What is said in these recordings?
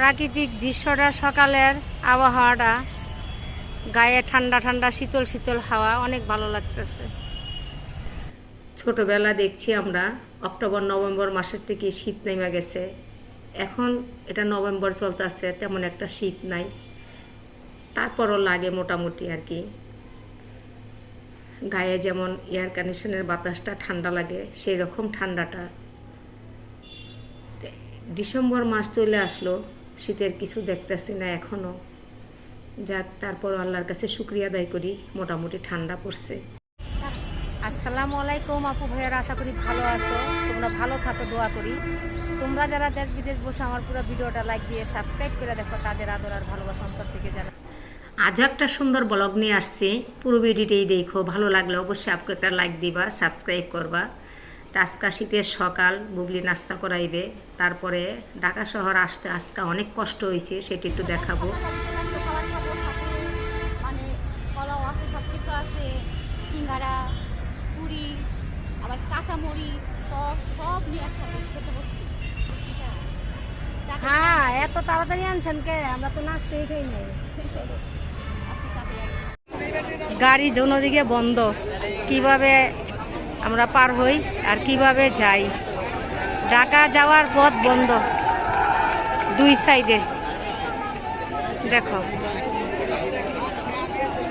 প্রাকৃতিক দৃশ্যটা সকালের আবহাওয়াটা গায়ে ঠান্ডা ঠান্ডা, শীতল শীতল হাওয়া, অনেক ভালো লাগতেছে। ছোটবেলা দেখছি আমরা, অক্টোবর, নভেম্বর মাসের থেকে শীত নেমে গেছে। এখন এটা নভেম্বর চলতেছে, তেমন একটা শীত নাই। তারপরও লাগে মোটামুটি আর কি। গায়ে যেমন এয়ার কন্ডিশনের বাতাসটা ঠান্ডা লাগে সেই রকম ঠান্ডাটা ডিসেম্বর মাস চলে আসলো শীতের কিছু দেখতেছি না এখনও যাক তারপর আল্লাহর কাছে শুক্রিয়া আদায় করি মোটামুটি ঠান্ডা পড়ছে। আসসালামু আলাইকুম আপু ভাইয়ারা আশা করি ভালো আছো। তোমরা ভালো থাকো দোয়া করি। তোমরা যারা দেশ বিদেশ বসে আমার পুরো ভিডিওটা লাইক দিয়ে সাবস্ক্রাইব করে দেখো তাদের আদর আর ভালোবাসা অন্তর থেকে জানা আজ একটা সুন্দর ব্লগ নিয়ে আসছি। পুরো ভিডিওটাই দেখো ভালো লাগলে অবশ্যই আপকে একটা লাইক দিবা সাবস্ক্রাইব করবা। আজকা শীতের সকাল বুবলি নাস্তা করাইবে। তারপরে ঢাকা শহর আসতে আজকা অনেক কষ্ট হয়েছে সেটা একটু দেখাবো। মানে সিঙ্গারা পুরি আবার কাঁচামরি টক সব নিয়ে একসাথে খেতে বসছি। হ্যাঁ এত তাড়াতাড়ি আনছেন কে? আমরা তো নাচতেই খাই নাই। গাড়ি দোনো দিকে বন্ধ। কীভাবে আমরা পার হই আর কীভাবে যাই। ঢাকা যাওয়ার পথ বন্ধ। দুই সাইডে। দেখো।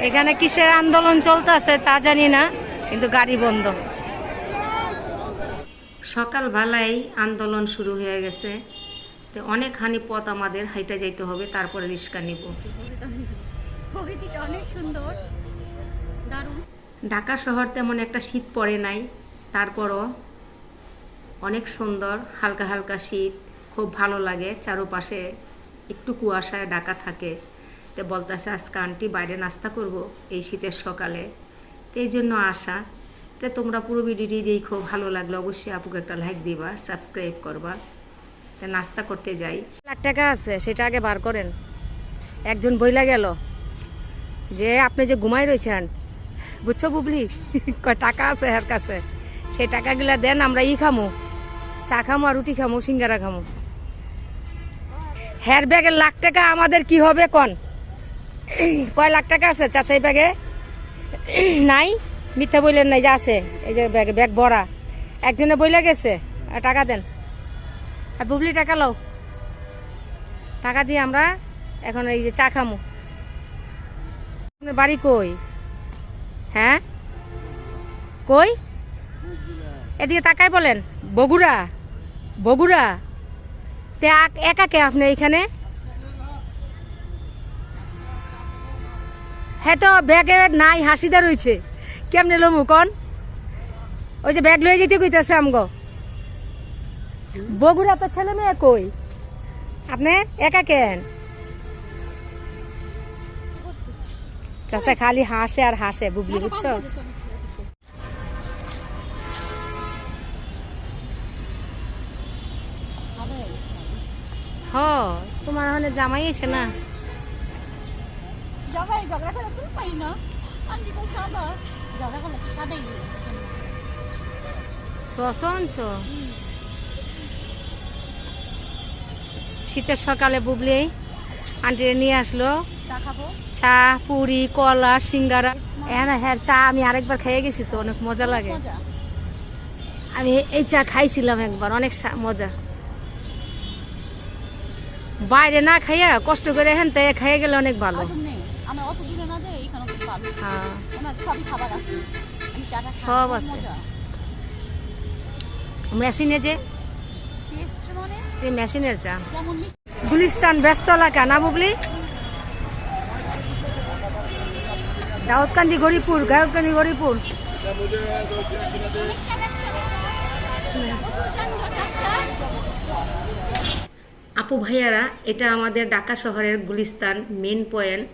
এখানে কিসের আন্দোলন চলতেছে তা জানি না, কিন্তু গাড়ি বন্ধ। সকালবেলায় আন্দোলন শুরু হয়ে গেছে। তো অনেকখানি পথ আমাদের হাইটা যাইতে হবে, তারপরে রিক্সা নিব। অনেক সুন্দর। দারুণ। ঢাকা শহর তেমন একটা শীত পড়ে নাই। তারপরও অনেক সুন্দর, হালকা হালকা শীত, খুব ভালো লাগে। চারপাশে একটু কুয়াশায় ঢাকা থাকে। তো বলতেছে, আজকে আন্টি বাইরে নাস্তা করব এই শীতের সকালে। তো এই জন্য আসা। তো তোমরা পুরো ভিডিওটি দেখো, ভালো লাগলে অবশ্যই আপুকে একটা লাইক দিবা সাবস্ক্রাইব করবা। তো নাস্তা করতে যাই। লাখ টাকা আছে, সেটা আগে বার করেন। একজন বইলা গেল যে, আপনি যে ঘুমাই রয়েছেন বুঝছ বুবলি? কয়, টাকা আছে এর কাছে। সেই টাকাগুলা দেন, আমরা ই খামু। চা খামু আর রুটি খামু, সিঙ্গারা খামু। হেয়ার ব্যাগের লাখ টাকা আমাদের কি হবে কন? কয় লাখ টাকা আছে চাচাই ব্যাগে? নাই, মিথ্যা বললেন নাই, যে আছে। এই যে ব্যাগে, ব্যাগ ভরা। একজনে বইলে গেছে টাকা দেন। আর বুবলি, টাকা লও। টাকা দিয়ে আমরা এখন এই যে চা খামো। বাড়ি কই? হ্যাঁ? কই? এদিকে তাকাই বলেন। বগুড়া? বগুড়া? তে একা কে আপনি এইখানে হ্যাঁ তো, ব্যাগে নাই হাসিদা রয়েছে কেমনে লমু কন? ওই যে ব্যাগ লয়ে যেতে কইতেছে আমগো। বগুড়া তো ছেলে মেয়ে কই? আপনি একা কেন? চাচা খালি হাসে আর হাসে বুবলি বুঝছ? হ তোমার ওখানে জামাই আছে না? জবাই ঝগড়া করে তুমি পাই না। আমি তো সাদা। ঝগড়া করলে সাদাই সস শীতের সকালে বুবলি আন্টিরে নিয়ে আসলো। চা পুরি কলা সিঙ্গারা। হ্যাঁ হ্যাঁ চা আমি আরেকবার খেয়ে গেছি তো অনেক মজা লাগে। আমি এই চা খাইছিলাম একবার অনেক মজা। বাইরে না খাইয়া কষ্ট করে হেন তাই খাইয়ে গেলে অনেক ভালো। হ্যাঁ। সব আছে। মেশিনে যে? মানে? মেশিনের চা। গুলিস্তান ব্যস্ত এলাকা না বুবলি? দাউদকান্দি গরিপুর গায়ককান্দি গরিপুর আপু ভাইয়ারা, এটা আমাদের ঢাকা শহরের গুলিস্তান মেন পয়েন্ট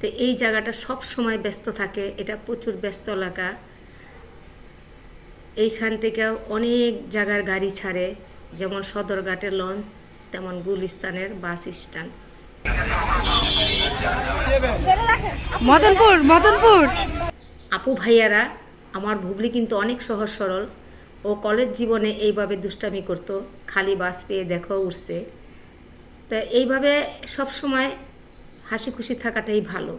তো এই জায়গাটা সব সময় ব্যস্ত থাকে, এটা প্রচুর ব্যস্ত এলাকা। এইখান থেকে অনেক জায়গার গাড়ি ছাড়ে, যেমন সদরঘাটের লঞ্চ, তেমন গুলিস্তানের বাস স্ট্যান্ড মদনপুর মদনপুর। আপু ভাইয়ারা, আমার ভুবলি কিন্তু অনেক সহজ সরল। ও কলেজ জীবনে এইভাবে দুষ্টামি করত, খালি বাস পেয়ে দেখো উঠছে তো এইভাবে সব সময় হাসি খুশি থাকাটাই ভালো।